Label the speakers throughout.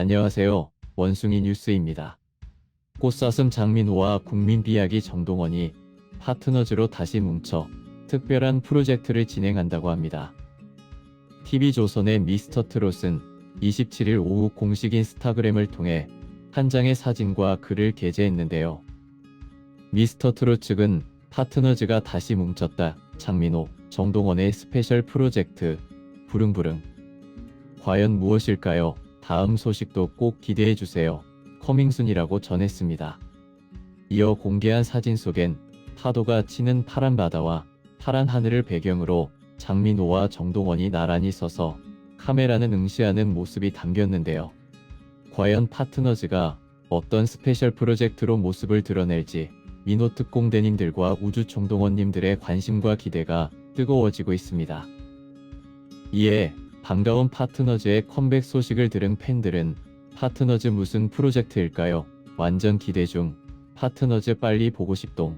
Speaker 1: 안녕하세요. 원숭이 뉴스입니다. 꽃사슴 장민호와 국민비약이 정동원이 파트너즈로 다시 뭉쳐 특별한 프로젝트를 진행한다고 합니다. TV조선의 미스터 트롯은 27일 오후 공식 인스타그램을 통해 한 장의 사진과 글을 게재했는데요. 미스터 트롯 측은 파트너즈가 다시 뭉쳤다. 장민호, 정동원의 스페셜 프로젝트 부릉부릉. 과연 무엇일까요? 다음 소식도 꼭 기대해 주세요. 커밍순이라고 전했습니다. 이어 공개한 사진 속엔 파도가 치는 파란 바다와 파란 하늘을 배경으로 장민호와 정동원이 나란히 서서 카메라는 응시하는 모습이 담겼는데요. 과연 파트너즈가 어떤 스페셜 프로젝트로 모습을 드러낼지 민호 특공대님들과 우주 총동원님들의 관심과 기대가 뜨거워지고 있습니다. 이에 반가운 파트너즈의 컴백 소식을 들은 팬들은 파트너즈 무슨 프로젝트일까요? 완전 기대 중. 파트너즈 빨리 보고 싶동.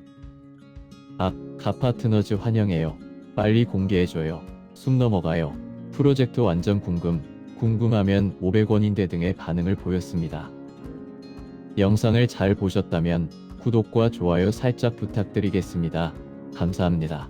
Speaker 1: 아, 가파트너즈 환영해요. 빨리 공개해줘요. 숨 넘어가요. 프로젝트 완전 궁금. 궁금하면 500원인데 등의 반응을 보였습니다. 영상을 잘 보셨다면 구독과 좋아요 살짝 부탁드리겠습니다. 감사합니다.